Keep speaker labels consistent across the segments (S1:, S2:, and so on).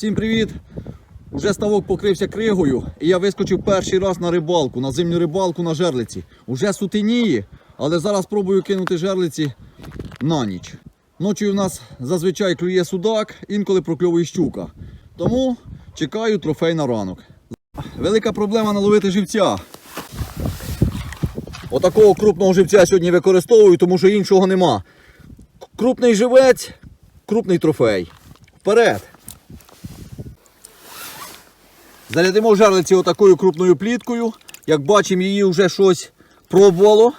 S1: Всім привіт! Уже ставок покрився кригою, і я вискочив перший раз на рибалку, на зимню рибалку на жерлиці. Уже сутеніє, але зараз спробую кинути жерлиці на ніч. Ночі у нас зазвичай клює судак, інколи прокльовує щука. Тому чекаю трофей на ранок. Велика проблема наловити живця. Отакого крупного живця сьогодні використовую, тому що іншого нема. Крупний живець, крупний трофей. Вперед! Зарядимо в жерлиці отакою крупною пліткою. Як бачимо, її вже щось пробувало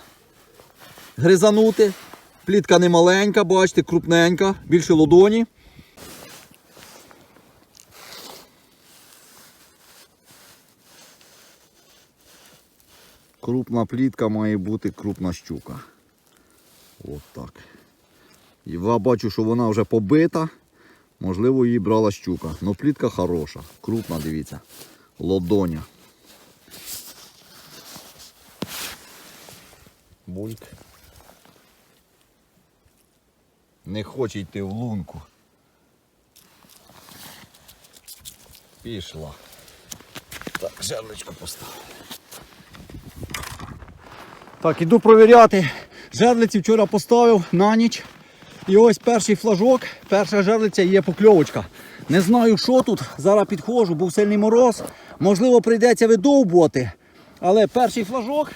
S1: гризанути. Плітка не маленька, бачите, крупненька, більше ладоні. Крупна плітка має бути крупна щука. От так. Я бачу, що вона вже побита. Можливо, її брала щука. Ну плітка хороша, крупна, дивіться. Лодоня. Бульк. Не хоче йти в лунку. Пішла. Так, жерличку поставлю. Так, іду провіряти. Жерлиці вчора поставив на ніч. І ось перший флажок, перша жерлиця і є покльовочка. Не знаю, що тут. Зараз підходжу, був сильний мороз. Можливо, прийдеться видовбувати. Але перший флажок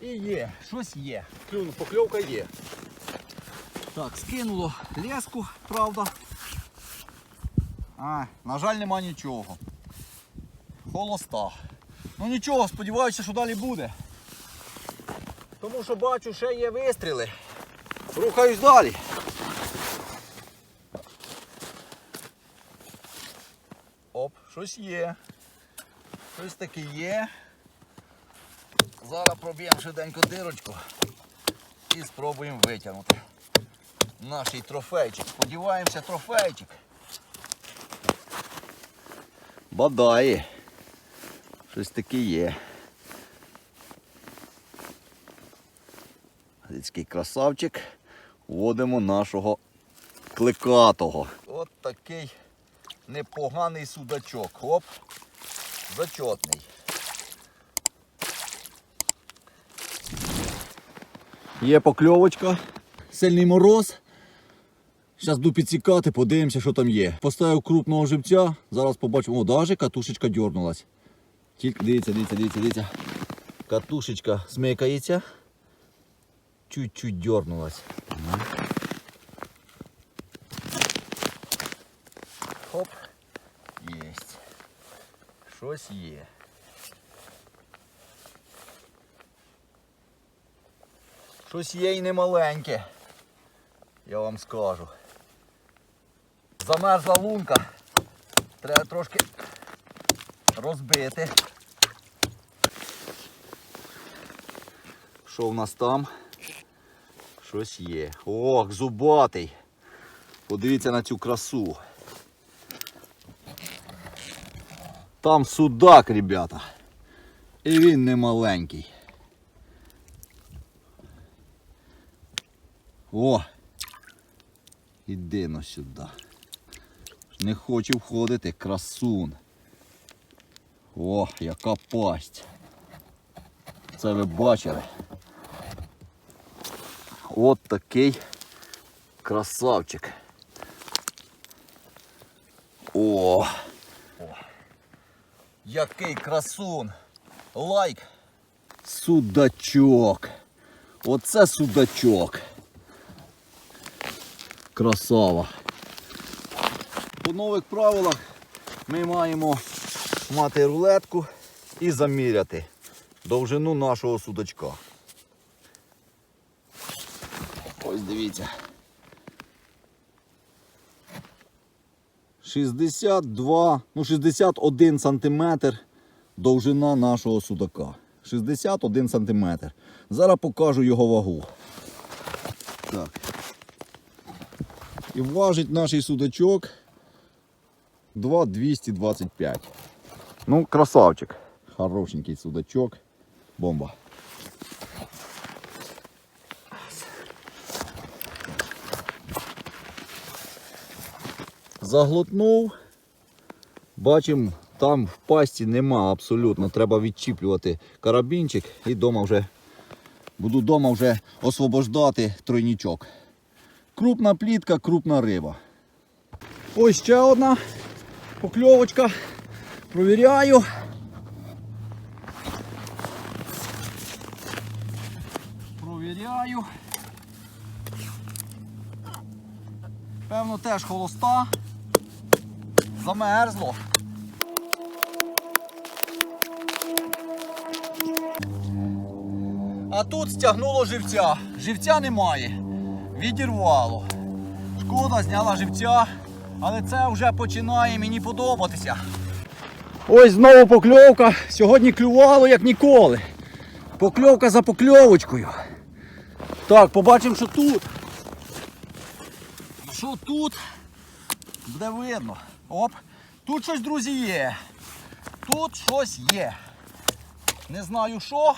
S1: і є. Щось є. Клюну, покльовка є. Так, скинуло леску, правда. А, на жаль, нема нічого. Холоста. Ну нічого, сподіваюся, що далі буде. Тому що бачу, ще є вистріли. Рухаюсь далі. Оп, щось є. Щось таке є. Зараз проб'ємо швиденько дирочку і спробуємо витягнути наш трофейчик. Сподіваємося, трофейчик. Бадає. Щось таке є. Такий красавчик. Вводимо нашого кликатого. От такий непоганий судачок. Оп, зачетний. Є покльовочка, сильний мороз. Зараз буду підсікати, подивимося, що там є. Поставив крупного живця, зараз побачимо. О, даже катушечка дернулась. Тільки дивіться, дивіться, дивіться, дивіться. Катушечка смикається. Чуть-чуть дернулась. Хоп. Щось є. Щось є і немаленьке. Я вам скажу. Замерзла лунка. Треба трошки розбити. Що в нас там? Щось є. Ох, зубатий. Подивіться на цю красу. Там судак, ребята. І він не маленький. О! Іди на сюди. Не хочу входити, красун. О, яка пасть. Це ви бачили. От такий красавчик. О! Який красун! Лайк! Судачок! Оце судачок! Красава! По нових правилах ми маємо мати рулетку і заміряти довжину нашого судачка. Ось дивіться. 62, ну 61 сантиметр довжина нашого судака. 61 сантиметр. Зараз покажу його вагу. Так. І важить наш судачок 2,225. Ну, красавчик. Хорошенький судачок. Бомба. Заглотнув. Бачимо, там в пасті нема абсолютно. Треба відчіплювати карабінчик і дома вже буду вдома вже освобождати тройнічок. Крупна плітка, крупна риба. Ось ще одна покльовочка. Провіряю. Провіряю. Певно, теж холоста. Замерзло. А тут стягнуло живця. Живця немає. Відірвало. Шкода, зняла живця, але це вже починає мені подобатися. Ось знову покльовка. Сьогодні клювало як ніколи. Покльовка за покльовочкою. Так, побачимо, що тут. Що тут? Буде видно. Оп. Тут щось, друзі, є. Тут щось є. Не знаю що.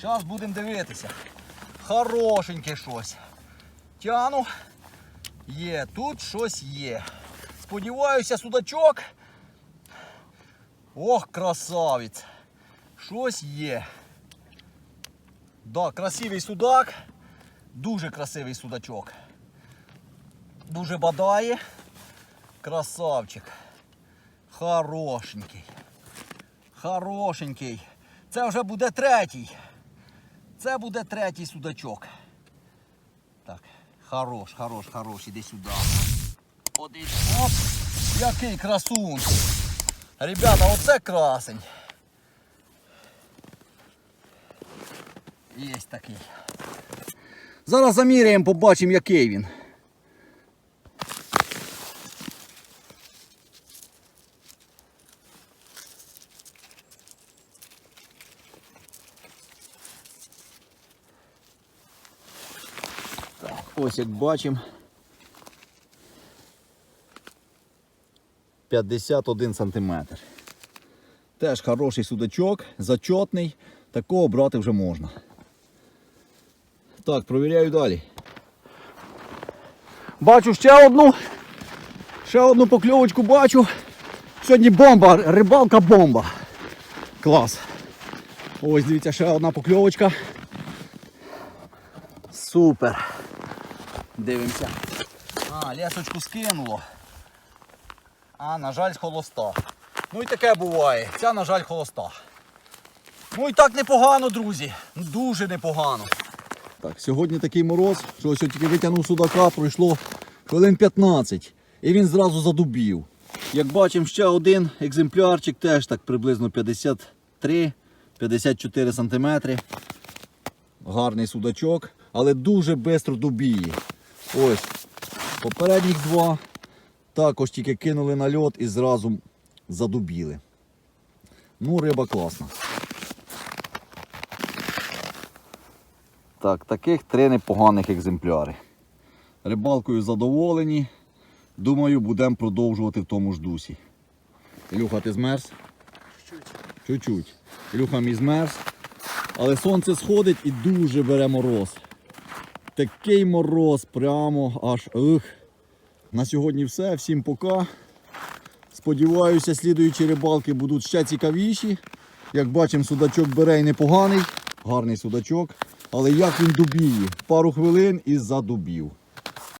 S1: Зараз будемо дивитися. Хорошеньке щось. Тяну. Є, тут щось є. Сподіваюся, судачок. Ох, красавець. Щось є. Да, красивий судак. Дуже красивий судачок. Дуже бадає. Красавчик. Хорошенький. Хорошенький. Це вже буде третій. Це буде третій судачок. Так, хорош, хорош, хорош, іди сюди. Один. Оп, який красун. Ребята, оце красень. Є такий. Зараз заміряємо, побачимо, який він. Ось як бачимо. 51 сантиметр. Теж хороший судачок, зачотний. Такого брати вже можна. Так, провіряю далі. Бачу ще одну. Ще одну покльовочку бачу. Сьогодні бомба, рибалка бомба. Клас. Ось дивіться, ще одна покльовочка. Супер. Дивимося. А, лесочку скинуло. А, на жаль, холоста. Ну і таке буває. Ця, на жаль, холоста. Ну і так непогано, друзі. Дуже непогано. Так, сьогодні такий мороз, що ось тільки витягнув судака, пройшло хвилин 15. І він зразу задубів. Як бачимо, ще один екземплярчик, теж так приблизно 53-54 сантиметри. Гарний судачок, але дуже швидко дубіє. Ось, попередніх два. Також тільки кинули на льот і зразу задубіли. Ну, риба класна. Так, таких три непоганих екземпляри. Рибалкою задоволені. Думаю, будемо продовжувати в тому ж дусі. Ілюха, ти змерз? Чуть-чуть. Ілюха мій змерз. Але сонце сходить і дуже бере мороз. Такий мороз прямо аж ух. На сьогодні все. Всім пока. Сподіваюся, слідуючі рибалки будуть ще цікавіші. Як бачимо, судачок бере і непоганий, гарний судачок. Але як він дубіє? Пару хвилин і задубів.